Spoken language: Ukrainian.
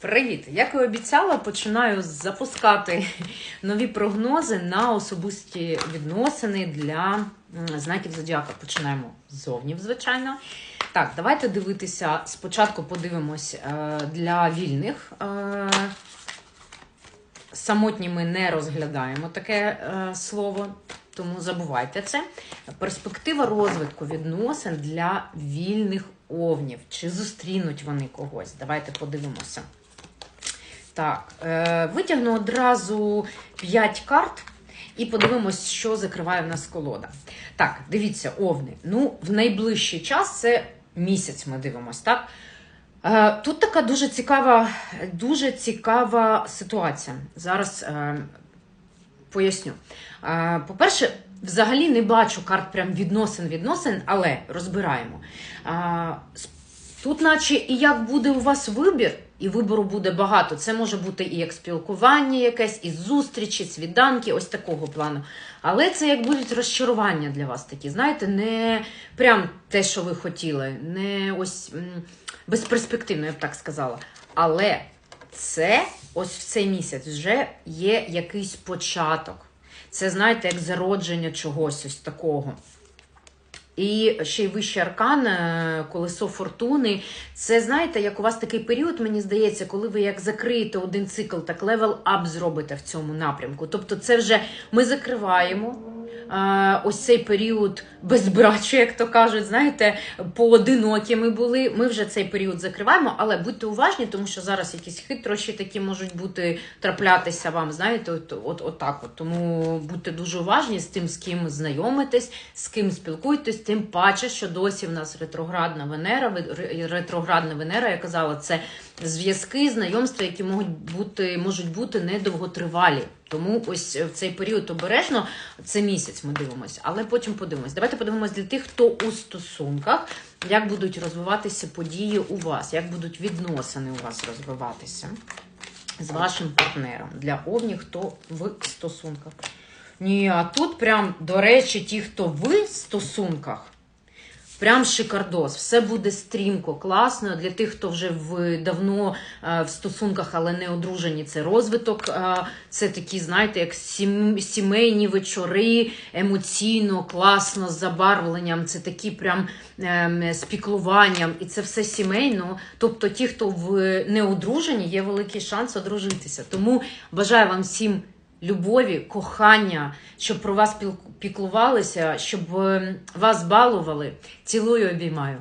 Привіт! Як і обіцяла, починаю запускати нові прогнози на особисті відносини для знаків зодіака. Починаємо ззовні, звичайно. Так, давайте дивитися. Спочатку подивимось е, для вільних. Е, Самотні ми не розглядаємо таке е, слово, тому забувайте це. Перспектива розвитку відносин для вільних овнів. Чи зустрінуть вони когось? Давайте подивимося. Так, е, витягну одразу 5 карт і подивимось, що закриває в нас колода. Так, дивіться, овни. Ну, в найближчий час це місяць ми дивимось, так? Е, Тут така дуже цікава, дуже цікава ситуація. Зараз е, поясню. По-перше, взагалі не бачу карт прям відносин відносин, але розбираємо. Тут, наче, і як буде у вас вибір, і вибору буде багато. Це може бути і як спілкування якесь, і зустрічі, свіданки, ось такого плану. Але це як будуть розчарування для вас такі, знаєте, не прям те, що ви хотіли, не ось безперспективно, я б так сказала. Але це ось в цей місяць вже є якийсь початок. Це, знаєте, як зародження чогось ось такого. І ще й вищий аркан, е, колесо фортуни. Це знаєте, як у вас такий період, мені здається, коли ви як закриєте один цикл, так левел ап зробите в цьому напрямку. Тобто, це вже ми закриваємо. Ось цей період безбрачу, як то кажуть, знаєте, поодинокі ми були. Ми вже цей період закриваємо, але будьте уважні, тому що зараз якісь хитрощі такі можуть бути траплятися вам, знаєте, от, от, от так от. Тому будьте дуже уважні з тим, з ким знайомитесь, з ким спілкуєтесь, тим паче, що досі в нас ретроградна Венера, ретроградна Венера, я казала, це зв'язки, знайомства, які можуть бути, можуть бути недовготривалі. Тому ось в цей період обережно, це місяць ми дивимося, але потім подивимось. Давайте подивимось для тих, хто у стосунках, як будуть розвиватися події у вас, як будуть відносини у вас розвиватися з вашим партнером. Для овні, хто в стосунках. Ні, а тут прям, до речі, ті, хто в стосунках, прям шикардос. Все буде стрімко, класно. Для тих, хто вже в, давно е, в стосунках, але не одружені, це розвиток. Е, це такі, знаєте, як сім, сімейні вечори, емоційно, класно, з забарвленням. Це такі прям ем, з. І це все сімейно. Тобто, ті, хто в неодружені, є великий шанс одружитися. Тому бажаю вам всім любові, кохання, щоб про вас піклувалися, щоб ем, вас балували. Цілую, обіймаю.